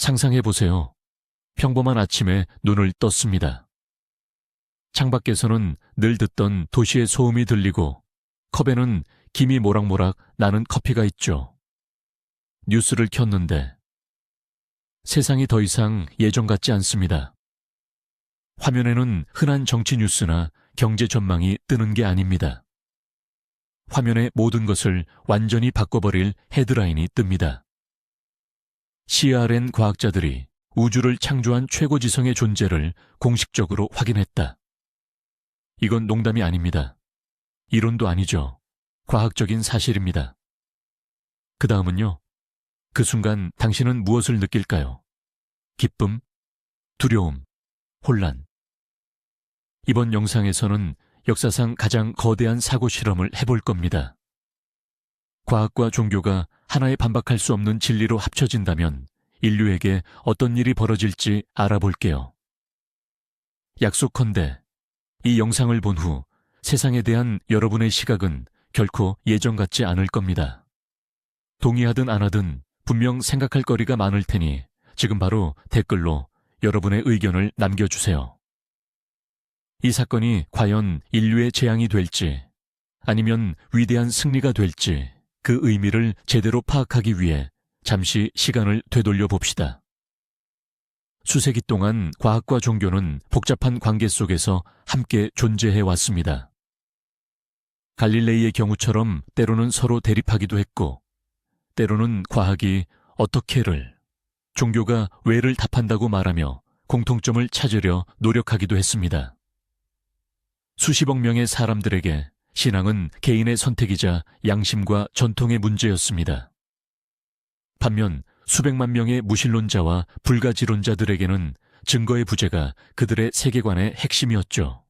상상해 보세요. 평범한 아침에 눈을 떴습니다. 창밖에서는 늘 듣던 도시의 소음이 들리고 컵에는 김이 모락모락 나는 커피가 있죠. 뉴스를 켰는데 세상이 더 이상 예전 같지 않습니다. 화면에는 흔한 정치 뉴스나 경제 전망이 뜨는 게 아닙니다. 화면의 모든 것을 완전히 바꿔버릴 헤드라인이 뜹니다. CRN 과학자들이 우주를 창조한 최고지성의 존재를 공식적으로 확인했다. 이건 농담이 아닙니다. 이론도 아니죠. 과학적인 사실입니다. 그 다음은요. 그 순간 당신은 무엇을 느낄까요? 기쁨, 두려움, 혼란. 이번 영상에서는 역사상 가장 거대한 사고 실험을 해볼 겁니다. 과학과 종교가 하나에 반박할 수 없는 진리로 합쳐진다면 인류에게 어떤 일이 벌어질지 알아볼게요. 약속컨대 이 영상을 본 후 세상에 대한 여러분의 시각은 결코 예전 같지 않을 겁니다. 동의하든 안 하든 분명 생각할 거리가 많을 테니 지금 바로 댓글로 여러분의 의견을 남겨주세요. 이 사건이 과연 인류의 재앙이 될지 아니면 위대한 승리가 될지 그 의미를 제대로 파악하기 위해 잠시 시간을 되돌려 봅시다. 수세기 동안 과학과 종교는 복잡한 관계 속에서 함께 존재해 왔습니다. 갈릴레이의 경우처럼 때로는 서로 대립하기도 했고, 때로는 과학이 어떻게를, 종교가 왜를 답한다고 말하며 공통점을 찾으려 노력하기도 했습니다. 수십억 명의 사람들에게 신앙은 개인의 선택이자 양심과 전통의 문제였습니다. 반면 수백만 명의 무신론자와 불가지론자들에게는 증거의 부재가 그들의 세계관의 핵심이었죠.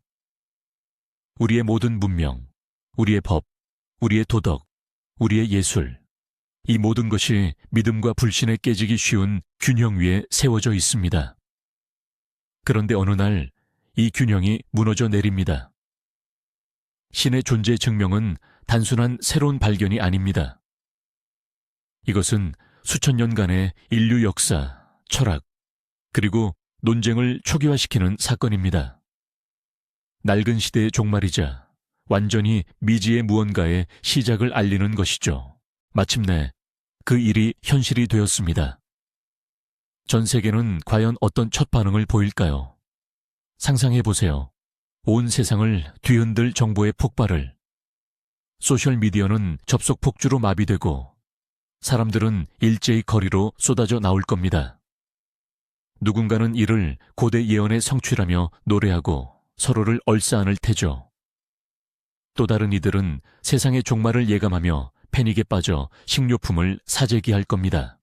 우리의 모든 문명, 우리의 법, 우리의 도덕, 우리의 예술, 이 모든 것이 믿음과 불신에 깨지기 쉬운 균형 위에 세워져 있습니다. 그런데 어느 날 이 균형이 무너져 내립니다. 신의 존재 증명은 단순한 새로운 발견이 아닙니다. 이것은 수천 년간의 인류 역사, 철학, 그리고 논쟁을 초기화시키는 사건입니다. 낡은 시대의 종말이자 완전히 미지의 무언가의 시작을 알리는 것이죠. 마침내 그 일이 현실이 되었습니다. 전 세계는 과연 어떤 첫 반응을 보일까요? 상상해 보세요. 온 세상을 뒤흔들 정보의 폭발을. 소셜미디어는 접속 폭주로 마비되고 사람들은 일제히 거리로 쏟아져 나올 겁니다. 누군가는 이를 고대 예언의 성취라며 노래하고 서로를 얼싸안을 테죠. 또 다른 이들은 세상의 종말을 예감하며 패닉에 빠져 식료품을 사재기할 겁니다.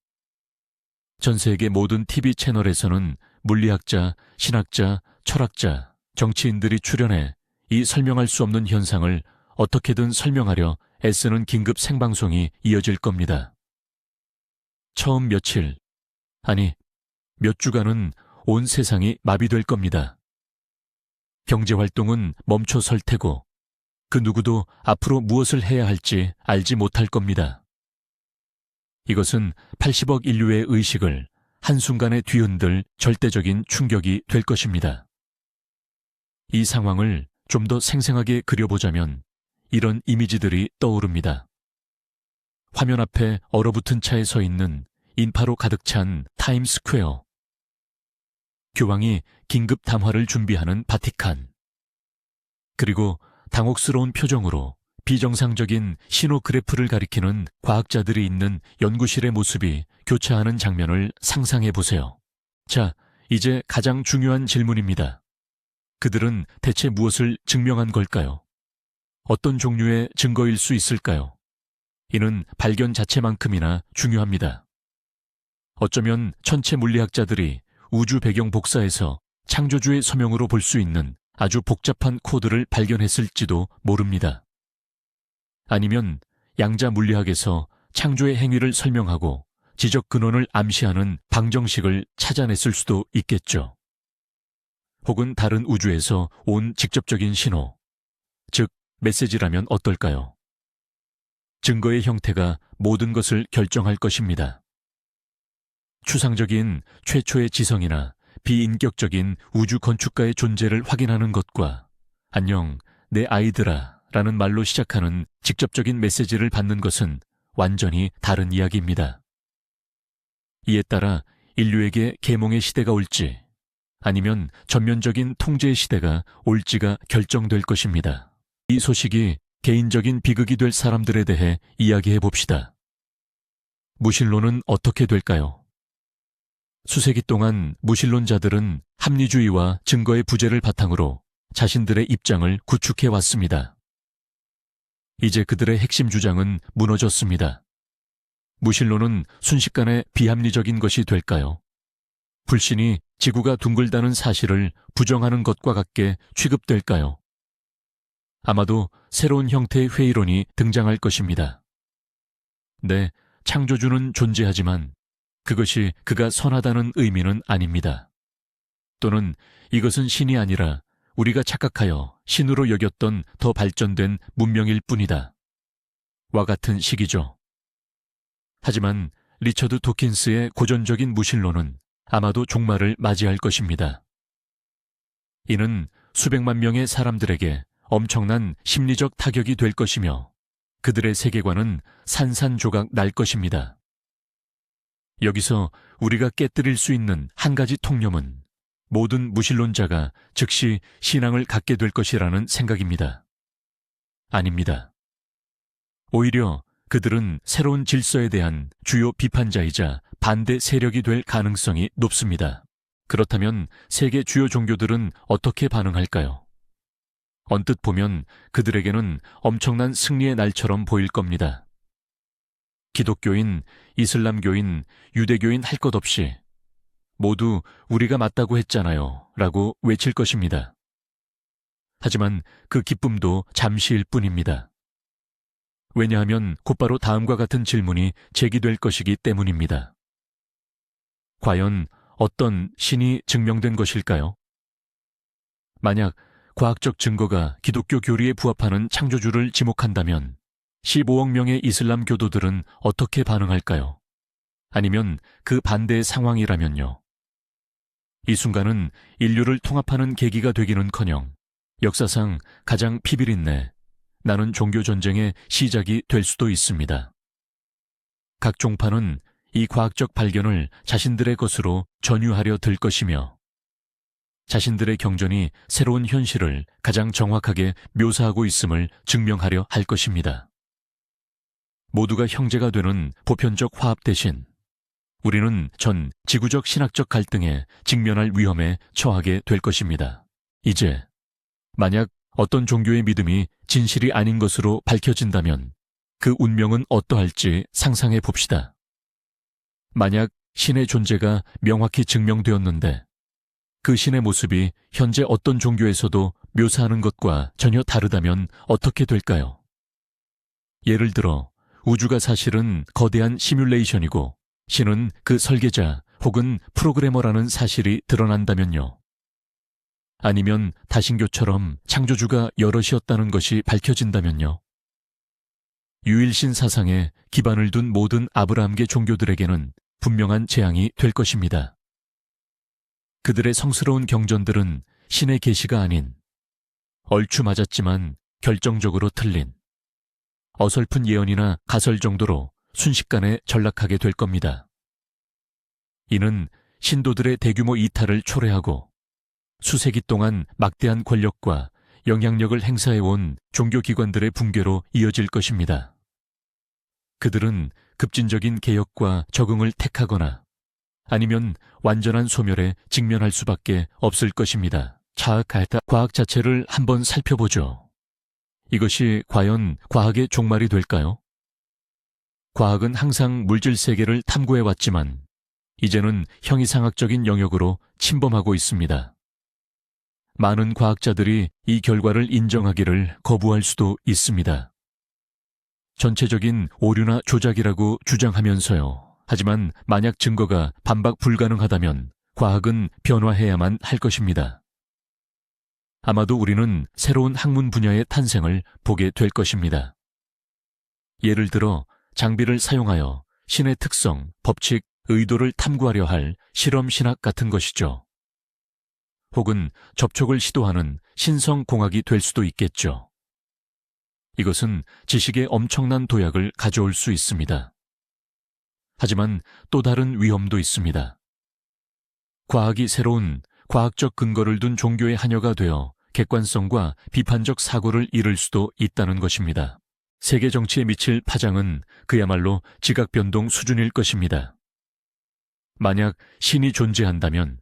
전 세계 모든 TV 채널에서는 물리학자, 신학자, 철학자, 정치인들이 출연해 이 설명할 수 없는 현상을 어떻게든 설명하려 애쓰는 긴급 생방송이 이어질 겁니다. 처음 며칠, 아니, 몇 주간은 온 세상이 마비될 겁니다. 경제 활동은 멈춰 설 테고, 그 누구도 앞으로 무엇을 해야 할지 알지 못할 겁니다. 이것은 80억 인류의 의식을 한순간에 뒤흔들 절대적인 충격이 될 것입니다. 이 상황을 좀 더 생생하게 그려보자면 이런 이미지들이 떠오릅니다. 화면 앞에 얼어붙은 차에 서 있는 인파로 가득 찬 타임스퀘어. 교황이 긴급 담화를 준비하는 바티칸. 그리고 당혹스러운 표정으로 비정상적인 신호 그래프를 가리키는 과학자들이 있는 연구실의 모습이 교차하는 장면을 상상해 보세요. 자, 이제 가장 중요한 질문입니다. 그들은 대체 무엇을 증명한 걸까요? 어떤 종류의 증거일 수 있을까요? 이는 발견 자체만큼이나 중요합니다. 어쩌면 천체 물리학자들이 우주 배경 복사에서 창조주의 서명으로 볼 수 있는 아주 복잡한 코드를 발견했을지도 모릅니다. 아니면 양자 물리학에서 창조의 행위를 설명하고 지적 근원을 암시하는 방정식을 찾아냈을 수도 있겠죠. 혹은 다른 우주에서 온 직접적인 신호, 즉 메시지라면 어떨까요? 증거의 형태가 모든 것을 결정할 것입니다. 추상적인 최초의 지성이나 비인격적인 우주 건축가의 존재를 확인하는 것과 안녕, 내 아이들아 라는 말로 시작하는 직접적인 메시지를 받는 것은 완전히 다른 이야기입니다. 이에 따라 인류에게 계몽의 시대가 올지 아니면 전면적인 통제의 시대가 올지가 결정될 것입니다. 이 소식이 개인적인 비극이 될 사람들에 대해 이야기해 봅시다. 무신론은 어떻게 될까요? 수세기 동안 무신론자들은 합리주의와 증거의 부재를 바탕으로 자신들의 입장을 구축해 왔습니다. 이제 그들의 핵심 주장은 무너졌습니다. 무신론은 순식간에 비합리적인 것이 될까요? 불신이 지구가 둥글다는 사실을 부정하는 것과 같게 취급될까요? 아마도 새로운 형태의 회의론이 등장할 것입니다. 네, 창조주는 존재하지만 그것이 그가 선하다는 의미는 아닙니다. 또는 이것은 신이 아니라 우리가 착각하여 신으로 여겼던 더 발전된 문명일 뿐이다. 와 같은 식이죠. 하지만 리처드 도킨스의 고전적인 무신론은 아마도 종말을 맞이할 것입니다. 이는 수백만 명의 사람들에게 엄청난 심리적 타격이 될 것이며 그들의 세계관은 산산조각 날 것입니다. 여기서 우리가 깨뜨릴 수 있는 한 가지 통념은 모든 무신론자가 즉시 신앙을 갖게 될 것이라는 생각입니다. 아닙니다. 오히려 그들은 새로운 질서에 대한 주요 비판자이자 반대 세력이 될 가능성이 높습니다. 그렇다면 세계 주요 종교들은 어떻게 반응할까요? 언뜻 보면 그들에게는 엄청난 승리의 날처럼 보일 겁니다. 기독교인, 이슬람교인, 유대교인 할 것 없이 모두 우리가 맞다고 했잖아요. 라고 외칠 것입니다. 하지만 그 기쁨도 잠시일 뿐입니다. 왜냐하면 곧바로 다음과 같은 질문이 제기될 것이기 때문입니다. 과연 어떤 신이 증명된 것일까요? 만약 과학적 증거가 기독교 교리에 부합하는 창조주를 지목한다면 15억 명의 이슬람 교도들은 어떻게 반응할까요? 아니면 그 반대의 상황이라면요. 이 순간은 인류를 통합하는 계기가 되기는 커녕 역사상 가장 피비린내 나는 종교 전쟁의 시작이 될 수도 있습니다. 각 종파는 이 과학적 발견을 자신들의 것으로 전유하려 들 것이며 자신들의 경전이 새로운 현실을 가장 정확하게 묘사하고 있음을 증명하려 할 것입니다. 모두가 형제가 되는 보편적 화합 대신 우리는 전 지구적 신학적 갈등에 직면할 위험에 처하게 될 것입니다. 이제 만약 어떤 종교의 믿음이 진실이 아닌 것으로 밝혀진다면 그 운명은 어떠할지 상상해 봅시다. 만약 신의 존재가 명확히 증명되었는데 그 신의 모습이 현재 어떤 종교에서도 묘사하는 것과 전혀 다르다면 어떻게 될까요? 예를 들어 우주가 사실은 거대한 시뮬레이션이고 신은 그 설계자 혹은 프로그래머라는 사실이 드러난다면요. 아니면 다신교처럼 창조주가 여럿이었다는 것이 밝혀진다면요. 유일신 사상에 기반을 둔 모든 아브라함계 종교들에게는 분명한 재앙이 될 것입니다. 그들의 성스러운 경전들은 신의 계시가 아닌 얼추 맞았지만 결정적으로 틀린 어설픈 예언이나 가설 정도로 순식간에 전락하게 될 겁니다. 이는 신도들의 대규모 이탈을 초래하고 수세기 동안 막대한 권력과 영향력을 행사해온 종교기관들의 붕괴로 이어질 것입니다. 그들은 급진적인 개혁과 적응을 택하거나 아니면 완전한 소멸에 직면할 수밖에 없을 것입니다. 자, 가다 과학 자체를 한번 살펴보죠. 이것이 과연 과학의 종말이 될까요? 과학은 항상 물질 세계를 탐구해 왔지만 이제는 형이상학적인 영역으로 침범하고 있습니다. 많은 과학자들이 이 결과를 인정하기를 거부할 수도 있습니다. 전체적인 오류나 조작이라고 주장하면서요. 하지만 만약 증거가 반박 불가능하다면 과학은 변화해야만 할 것입니다. 아마도 우리는 새로운 학문 분야의 탄생을 보게 될 것입니다. 예를 들어 장비를 사용하여 신의 특성, 법칙, 의도를 탐구하려 할 실험 신학 같은 것이죠. 혹은 접촉을 시도하는 신성 공학이 될 수도 있겠죠. 이것은 지식의 엄청난 도약을 가져올 수 있습니다. 하지만 또 다른 위험도 있습니다. 과학이 새로운 과학적 근거를 둔 종교의 한여가 되어 객관성과 비판적 사고를 잃을 수도 있다는 것입니다. 세계 정치에 미칠 파장은 그야말로 지각 변동 수준일 것입니다. 만약 신이 존재한다면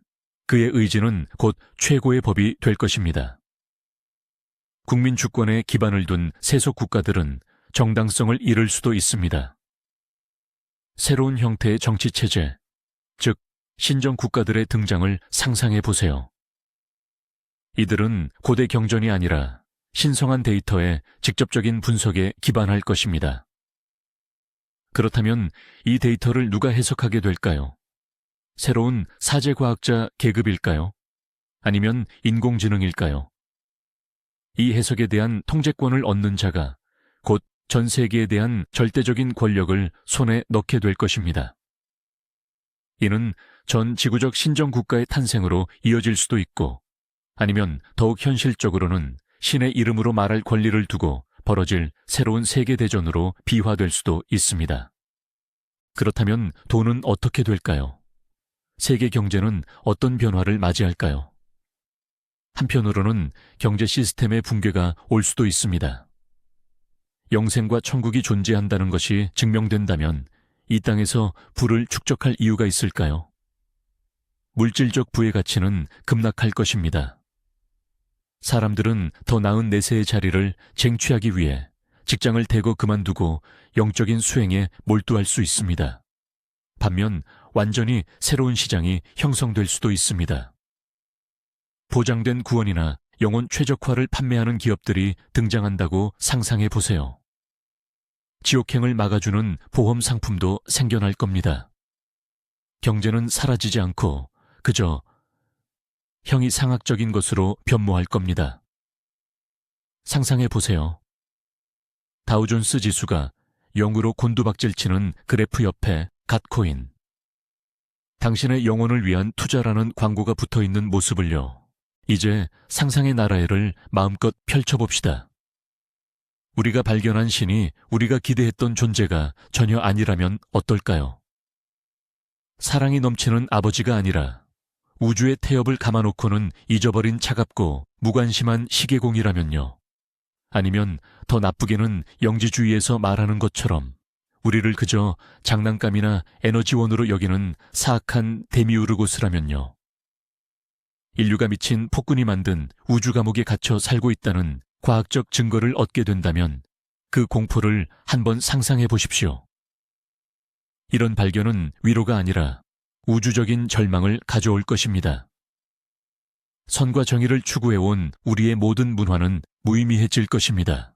그의 의지는 곧 최고의 법이 될 것입니다. 국민 주권에 기반을 둔 세속 국가들은 정당성을 잃을 수도 있습니다. 새로운 형태의 정치 체제, 즉 신정 국가들의 등장을 상상해 보세요. 이들은 고대 경전이 아니라 신성한 데이터의 직접적인 분석에 기반할 것입니다. 그렇다면 이 데이터를 누가 해석하게 될까요? 새로운 사제과학자 계급일까요? 아니면 인공지능일까요? 이 해석에 대한 통제권을 얻는 자가 곧 전 세계에 대한 절대적인 권력을 손에 넣게 될 것입니다. 이는 전 지구적 신정 국가의 탄생으로 이어질 수도 있고 아니면 더욱 현실적으로는 신의 이름으로 말할 권리를 두고 벌어질 새로운 세계 대전으로 비화될 수도 있습니다. 그렇다면 돈은 어떻게 될까요? 세계 경제는 어떤 변화를 맞이할까요? 한편으로는 경제 시스템의 붕괴가 올 수도 있습니다. 영생과 천국이 존재한다는 것이 증명된다면 이 땅에서 부를 축적할 이유가 있을까요? 물질적 부의 가치는 급락할 것입니다. 사람들은 더 나은 내세의 자리를 쟁취하기 위해 직장을 대거 그만두고 영적인 수행에 몰두할 수 있습니다. 반면 완전히 새로운 시장이 형성될 수도 있습니다. 보장된 구원이나 영혼 최적화를 판매하는 기업들이 등장한다고 상상해 보세요. 지옥행을 막아주는 보험 상품도 생겨날 겁니다. 경제는 사라지지 않고 그저 형이 상학적인 것으로 변모할 겁니다. 상상해 보세요. 다우존스 지수가 0으로 곤두박질치는 그래프 옆에 갓코인. 당신의 영혼을 위한 투자라는 광고가 붙어 있는 모습을요. 이제 상상의 나라에를 마음껏 펼쳐봅시다. 우리가 발견한 신이 우리가 기대했던 존재가 전혀 아니라면 어떨까요? 사랑이 넘치는 아버지가 아니라 우주의 태엽을 감아놓고는 잊어버린 차갑고 무관심한 시계공이라면요. 아니면 더 나쁘게는 영지주의에서 말하는 것처럼 우리를 그저 장난감이나 에너지원으로 여기는 사악한 데미우르고스라면요. 인류가 미친 폭군이 만든 우주 감옥에 갇혀 살고 있다는 과학적 증거를 얻게 된다면 그 공포를 한번 상상해 보십시오. 이런 발견은 위로가 아니라 우주적인 절망을 가져올 것입니다. 선과 정의를 추구해온 우리의 모든 문화는 무의미해질 것입니다.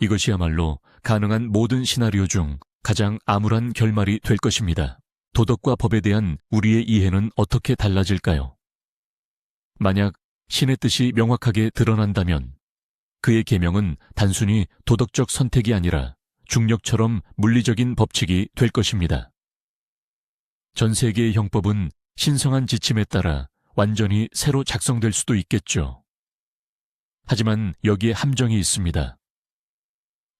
이것이야말로 가능한 모든 시나리오 중 가장 암울한 결말이 될 것입니다. 도덕과 법에 대한 우리의 이해는 어떻게 달라질까요? 만약 신의 뜻이 명확하게 드러난다면 그의 계명은 단순히 도덕적 선택이 아니라 중력처럼 물리적인 법칙이 될 것입니다. 전 세계의 형법은 신성한 지침에 따라 완전히 새로 작성될 수도 있겠죠. 하지만 여기에 함정이 있습니다.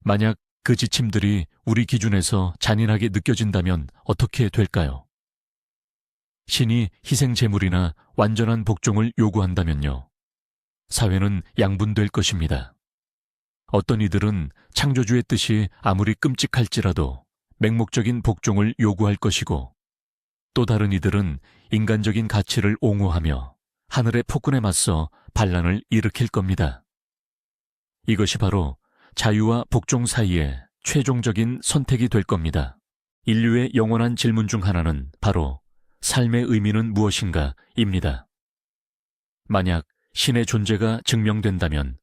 만약 그 지침들이 우리 기준에서 잔인하게 느껴진다면 어떻게 될까요? 신이 희생 제물이나 완전한 복종을 요구한다면요. 사회는 양분될 것입니다. 어떤 이들은 창조주의 뜻이 아무리 끔찍할지라도 맹목적인 복종을 요구할 것이고 또 다른 이들은 인간적인 가치를 옹호하며 하늘의 폭군에 맞서 반란을 일으킬 겁니다. 이것이 바로 자유와 복종 사이의 최종적인 선택이 될 겁니다. 인류의 영원한 질문 중 하나는 바로 삶의 의미는 무엇인가 입니다. 만약 신의 존재가 증명된다면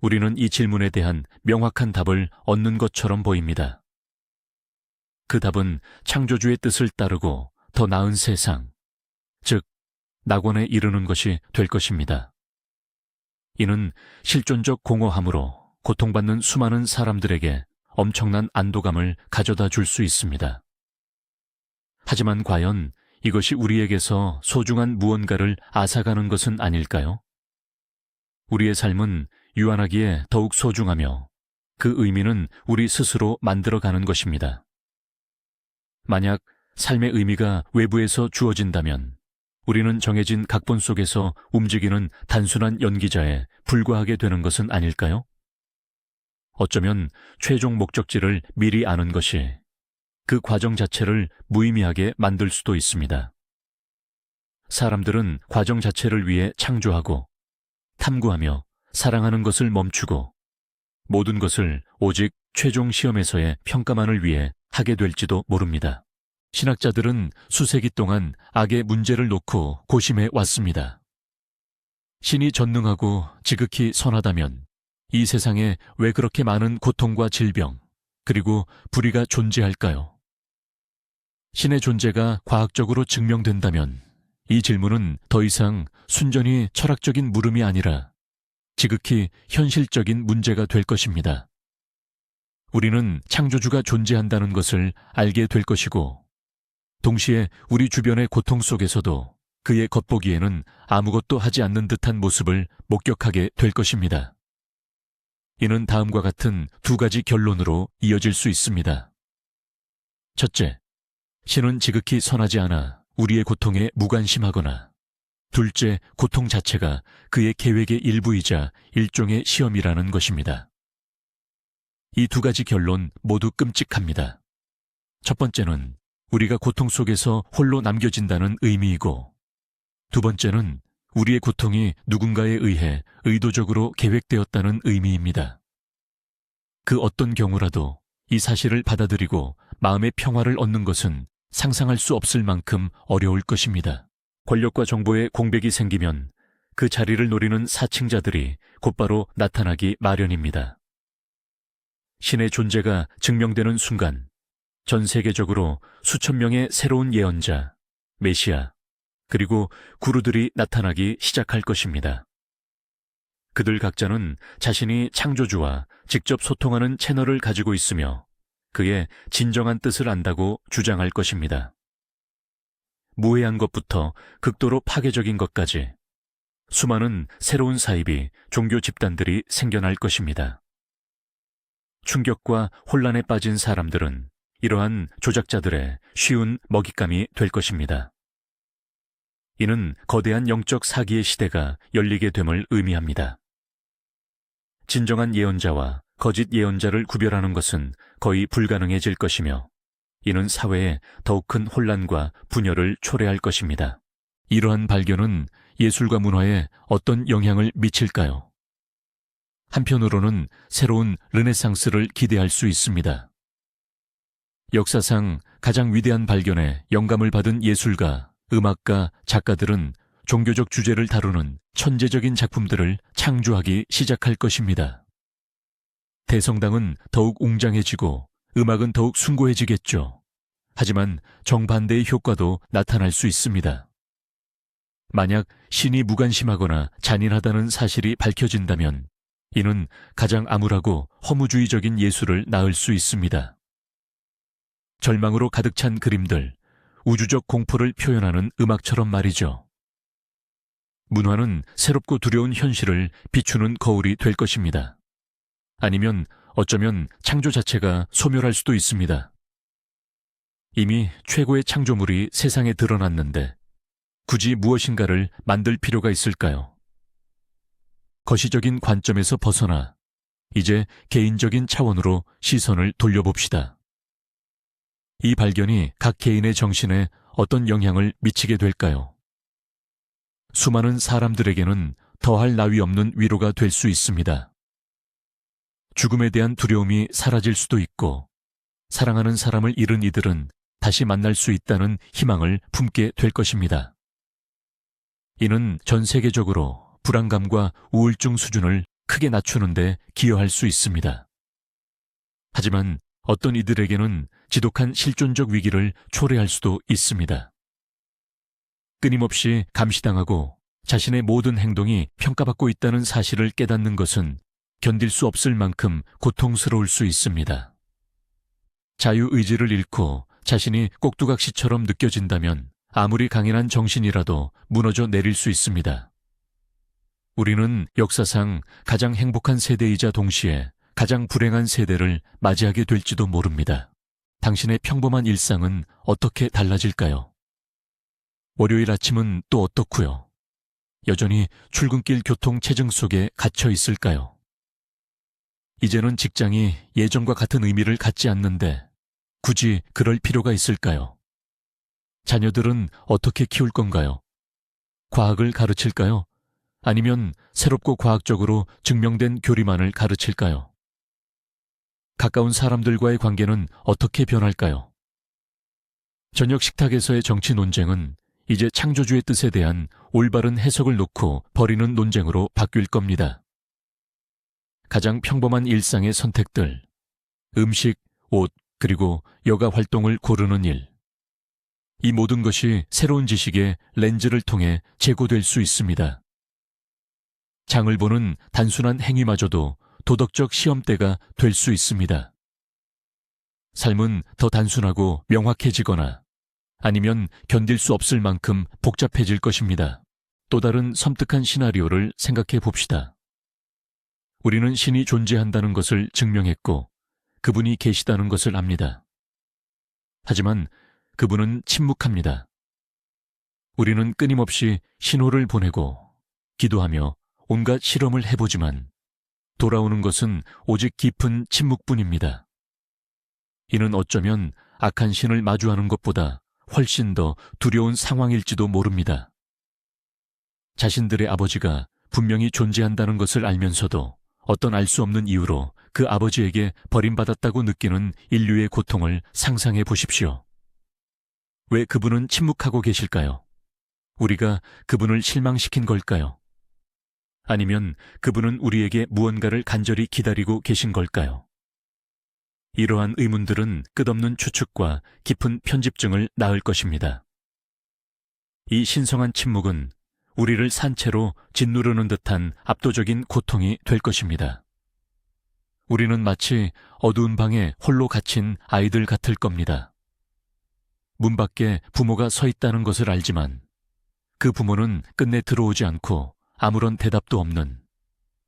우리는 이 질문에 대한 명확한 답을 얻는 것처럼 보입니다. 그 답은 창조주의 뜻을 따르고 더 나은 세상, 즉, 낙원에 이르는 것이 될 것입니다. 이는 실존적 공허함으로 고통받는 수많은 사람들에게 엄청난 안도감을 가져다 줄 수 있습니다. 하지만 과연 이것이 우리에게서 소중한 무언가를 앗아가는 것은 아닐까요? 우리의 삶은 유한하기에 더욱 소중하며 그 의미는 우리 스스로 만들어가는 것입니다. 만약 삶의 의미가 외부에서 주어진다면 우리는 정해진 각본 속에서 움직이는 단순한 연기자에 불과하게 되는 것은 아닐까요? 어쩌면 최종 목적지를 미리 아는 것이 그 과정 자체를 무의미하게 만들 수도 있습니다. 사람들은 과정 자체를 위해 창조하고 탐구하며 사랑하는 것을 멈추고 모든 것을 오직 최종 시험에서의 평가만을 위해 하게 될지도 모릅니다. 신학자들은 수세기 동안 악의 문제를 놓고 고심해 왔습니다. 신이 전능하고 지극히 선하다면 이 세상에 왜 그렇게 많은 고통과 질병, 그리고 불의가 존재할까요? 신의 존재가 과학적으로 증명된다면 이 질문은 더 이상 순전히 철학적인 물음이 아니라 지극히 현실적인 문제가 될 것입니다. 우리는 창조주가 존재한다는 것을 알게 될 것이고, 동시에 우리 주변의 고통 속에서도 그의 겉보기에는 아무것도 하지 않는 듯한 모습을 목격하게 될 것입니다. 이는 다음과 같은 두 가지 결론으로 이어질 수 있습니다. 첫째, 신은 지극히 선하지 않아 우리의 고통에 무관심하거나, 둘째, 고통 자체가 그의 계획의 일부이자 일종의 시험이라는 것입니다. 이 두 가지 결론 모두 끔찍합니다. 첫 번째는 우리가 고통 속에서 홀로 남겨진다는 의미이고, 두 번째는 우리의 고통이 누군가에 의해 의도적으로 계획되었다는 의미입니다. 그 어떤 경우라도 이 사실을 받아들이고 마음의 평화를 얻는 것은 상상할 수 없을 만큼 어려울 것입니다. 권력과 정보의 공백이 생기면 그 자리를 노리는 사칭자들이 곧바로 나타나기 마련입니다. 신의 존재가 증명되는 순간 전 세계적으로 수천 명의 새로운 예언자, 메시아, 그리고 구루들이 나타나기 시작할 것입니다. 그들 각자는 자신이 창조주와 직접 소통하는 채널을 가지고 있으며 그의 진정한 뜻을 안다고 주장할 것입니다. 무해한 것부터 극도로 파괴적인 것까지 수많은 새로운 사입이 종교 집단들이 생겨날 것입니다. 충격과 혼란에 빠진 사람들은 이러한 조작자들의 쉬운 먹잇감이 될 것입니다. 이는 거대한 영적 사기의 시대가 열리게 됨을 의미합니다. 진정한 예언자와 거짓 예언자를 구별하는 것은 거의 불가능해질 것이며 이는 사회에 더욱 큰 혼란과 분열을 초래할 것입니다. 이러한 발견은 예술과 문화에 어떤 영향을 미칠까요? 한편으로는 새로운 르네상스를 기대할 수 있습니다. 역사상 가장 위대한 발견에 영감을 받은 예술가, 음악가, 작가들은 종교적 주제를 다루는 천재적인 작품들을 창조하기 시작할 것입니다. 대성당은 더욱 웅장해지고 음악은 더욱 숭고해지겠죠. 하지만 정반대의 효과도 나타날 수 있습니다. 만약 신이 무관심하거나 잔인하다는 사실이 밝혀진다면 이는 가장 암울하고 허무주의적인 예술을 낳을 수 있습니다. 절망으로 가득 찬 그림들, 우주적 공포를 표현하는 음악처럼 말이죠. 문화는 새롭고 두려운 현실을 비추는 거울이 될 것입니다. 아니면 어쩌면 창조 자체가 소멸할 수도 있습니다. 이미 최고의 창조물이 세상에 드러났는데 굳이 무엇인가를 만들 필요가 있을까요? 거시적인 관점에서 벗어나 이제 개인적인 차원으로 시선을 돌려봅시다. 이 발견이 각 개인의 정신에 어떤 영향을 미치게 될까요? 수많은 사람들에게는 더할 나위 없는 위로가 될 수 있습니다. 죽음에 대한 두려움이 사라질 수도 있고, 사랑하는 사람을 잃은 이들은 다시 만날 수 있다는 희망을 품게 될 것입니다. 이는 전 세계적으로 불안감과 우울증 수준을 크게 낮추는데 기여할 수 있습니다. 하지만 어떤 이들에게는 지독한 실존적 위기를 초래할 수도 있습니다. 끊임없이 감시당하고 자신의 모든 행동이 평가받고 있다는 사실을 깨닫는 것은 견딜 수 없을 만큼 고통스러울 수 있습니다. 자유의지를 잃고 자신이 꼭두각시처럼 느껴진다면 아무리 강인한 정신이라도 무너져 내릴 수 있습니다. 우리는 역사상 가장 행복한 세대이자 동시에 가장 불행한 세대를 맞이하게 될지도 모릅니다. 당신의 평범한 일상은 어떻게 달라질까요? 월요일 아침은 또 어떻고요? 여전히 출근길 교통 체증 속에 갇혀 있을까요? 이제는 직장이 예전과 같은 의미를 갖지 않는데 굳이 그럴 필요가 있을까요? 자녀들은 어떻게 키울 건가요? 과학을 가르칠까요? 아니면 새롭고 과학적으로 증명된 교리만을 가르칠까요? 가까운 사람들과의 관계는 어떻게 변할까요? 저녁 식탁에서의 정치 논쟁은 이제 창조주의 뜻에 대한 올바른 해석을 놓고 벌이는 논쟁으로 바뀔 겁니다. 가장 평범한 일상의 선택들, 음식, 옷, 그리고 여가 활동을 고르는 일. 이 모든 것이 새로운 지식의 렌즈를 통해 제고될 수 있습니다. 장을 보는 단순한 행위마저도 도덕적 시험대가 될 수 있습니다. 삶은 더 단순하고 명확해지거나 아니면 견딜 수 없을 만큼 복잡해질 것입니다. 또 다른 섬뜩한 시나리오를 생각해 봅시다. 우리는 신이 존재한다는 것을 증명했고 그분이 계시다는 것을 압니다. 하지만 그분은 침묵합니다. 우리는 끊임없이 신호를 보내고 기도하며 온갖 실험을 해보지만 돌아오는 것은 오직 깊은 침묵뿐입니다. 이는 어쩌면 악한 신을 마주하는 것보다 훨씬 더 두려운 상황일지도 모릅니다. 자신들의 아버지가 분명히 존재한다는 것을 알면서도 어떤 알 수 없는 이유로 그 아버지에게 버림받았다고 느끼는 인류의 고통을 상상해 보십시오. 왜 그분은 침묵하고 계실까요? 우리가 그분을 실망시킨 걸까요? 아니면 그분은 우리에게 무언가를 간절히 기다리고 계신 걸까요? 이러한 의문들은 끝없는 추측과 깊은 편집증을 낳을 것입니다. 이 신성한 침묵은 우리를 산채로 짓누르는 듯한 압도적인 고통이 될 것입니다. 우리는 마치 어두운 방에 홀로 갇힌 아이들 같을 겁니다. 문 밖에 부모가 서 있다는 것을 알지만 그 부모는 끝내 들어오지 않고 아무런 대답도 없는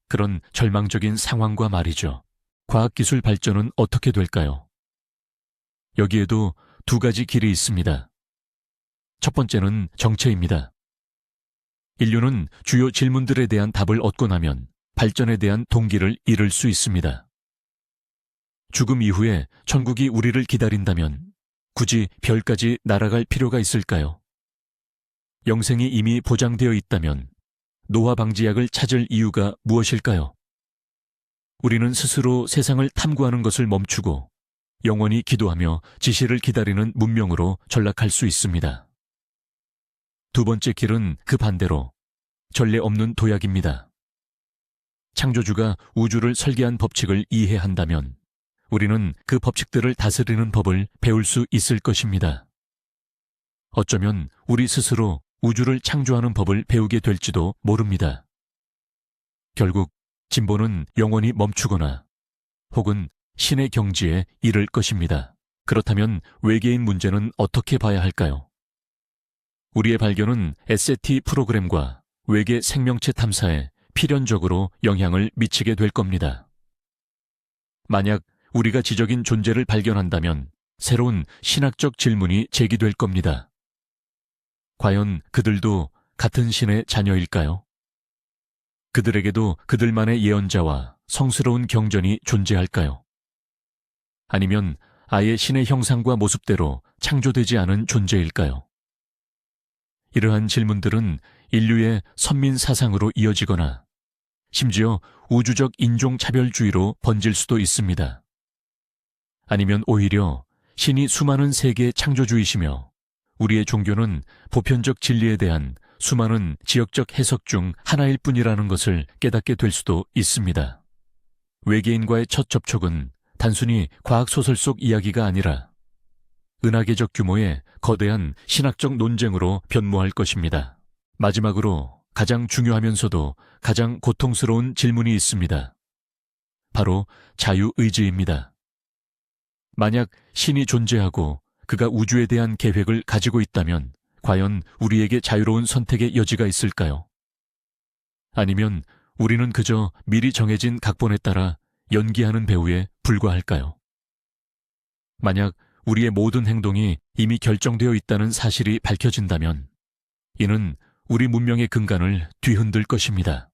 그런 절망적인 상황과 말이죠. 과학기술 발전은 어떻게 될까요? 여기에도 두 가지 길이 있습니다. 첫 번째는 정체입니다. 인류는 주요 질문들에 대한 답을 얻고 나면 발전에 대한 동기를 잃을 수 있습니다. 죽음 이후에 천국이 우리를 기다린다면 굳이 별까지 날아갈 필요가 있을까요? 영생이 이미 보장되어 있다면 노화 방지약을 찾을 이유가 무엇일까요? 우리는 스스로 세상을 탐구하는 것을 멈추고 영원히 기도하며 지시를 기다리는 문명으로 전락할 수 있습니다. 두 번째 길은 그 반대로 전례 없는 도약입니다. 창조주가 우주를 설계한 법칙을 이해한다면 우리는 그 법칙들을 다스리는 법을 배울 수 있을 것입니다. 어쩌면 우리 스스로 우주를 창조하는 법을 배우게 될지도 모릅니다. 결국 진보는 영원히 멈추거나 혹은 신의 경지에 이를 것입니다. 그렇다면 외계인 문제는 어떻게 봐야 할까요? 우리의 발견은 SAT 프로그램과 외계 생명체 탐사에 필연적으로 영향을 미치게 될 겁니다. 만약 우리가 지적인 존재를 발견한다면 새로운 신학적 질문이 제기될 겁니다. 과연 그들도 같은 신의 자녀일까요? 그들에게도 그들만의 예언자와 성스러운 경전이 존재할까요? 아니면 아예 신의 형상과 모습대로 창조되지 않은 존재일까요? 이러한 질문들은 인류의 선민 사상으로 이어지거나 심지어 우주적 인종차별주의로 번질 수도 있습니다. 아니면 오히려 신이 수많은 세계의 창조주이시며 우리의 종교는 보편적 진리에 대한 수많은 지역적 해석 중 하나일 뿐이라는 것을 깨닫게 될 수도 있습니다. 외계인과의 첫 접촉은 단순히 과학소설 속 이야기가 아니라 은하계적 규모의 거대한 신학적 논쟁으로 변모할 것입니다. 마지막으로 가장 중요하면서도 가장 고통스러운 질문이 있습니다. 바로 자유의지입니다. 만약 신이 존재하고 그가 우주에 대한 계획을 가지고 있다면 과연 우리에게 자유로운 선택의 여지가 있을까요? 아니면 우리는 그저 미리 정해진 각본에 따라 연기하는 배우에 불과할까요? 만약 우리의 모든 행동이 이미 결정되어 있다는 사실이 밝혀진다면 이는 우리 문명의 근간을 뒤흔들 것입니다.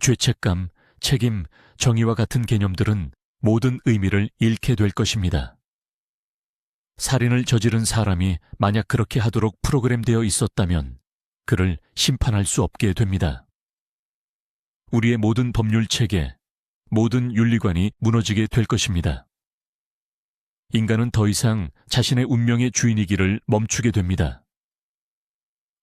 죄책감, 책임, 정의와 같은 개념들은 모든 의미를 잃게 될 것입니다. 살인을 저지른 사람이 만약 그렇게 하도록 프로그램되어 있었다면 그를 심판할 수 없게 됩니다. 우리의 모든 법률 체계, 모든 윤리관이 무너지게 될 것입니다. 인간은 더 이상 자신의 운명의 주인이기를 멈추게 됩니다.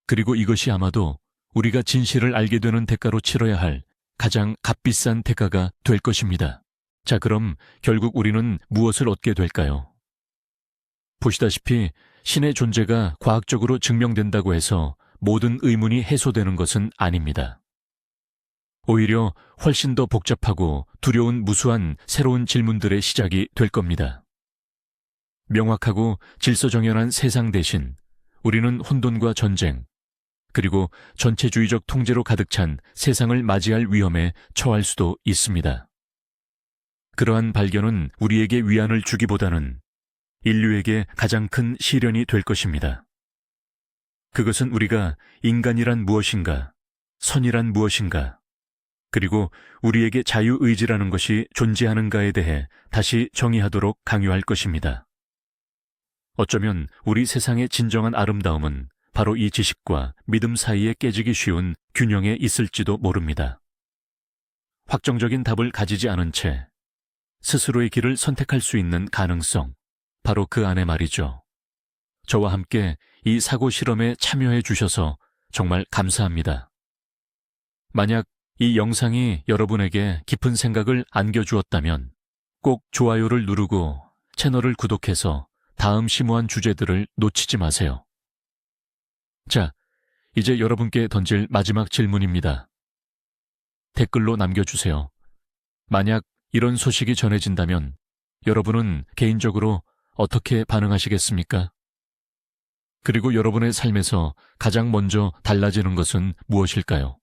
그리고 이것이 아마도 우리가 진실을 알게 되는 대가로 치러야 할 가장 값비싼 대가가 될 것입니다. 자, 그럼 결국 우리는 무엇을 얻게 될까요? 보시다시피 신의 존재가 과학적으로 증명된다고 해서 모든 의문이 해소되는 것은 아닙니다. 오히려 훨씬 더 복잡하고 두려운 무수한 새로운 질문들의 시작이 될 겁니다. 명확하고 질서정연한 세상 대신 우리는 혼돈과 전쟁, 그리고 전체주의적 통제로 가득 찬 세상을 맞이할 위험에 처할 수도 있습니다. 그러한 발견은 우리에게 위안을 주기보다는 인류에게 가장 큰 시련이 될 것입니다. 그것은 우리가 인간이란 무엇인가, 선이란 무엇인가, 그리고 우리에게 자유의지라는 것이 존재하는가에 대해 다시 정의하도록 강요할 것입니다. 어쩌면 우리 세상의 진정한 아름다움은 바로 이 지식과 믿음 사이에 깨지기 쉬운 균형에 있을지도 모릅니다. 확정적인 답을 가지지 않은 채 스스로의 길을 선택할 수 있는 가능성, 바로 그 안에 말이죠. 저와 함께 이 사고 실험에 참여해 주셔서 정말 감사합니다. 만약 이 영상이 여러분에게 깊은 생각을 안겨주었다면 꼭 좋아요를 누르고 채널을 구독해서 다음 심오한 주제들을 놓치지 마세요. 자, 이제 여러분께 던질 마지막 질문입니다. 댓글로 남겨주세요. 만약 이런 소식이 전해진다면 여러분은 개인적으로 어떻게 반응하시겠습니까? 그리고 여러분의 삶에서 가장 먼저 달라지는 것은 무엇일까요?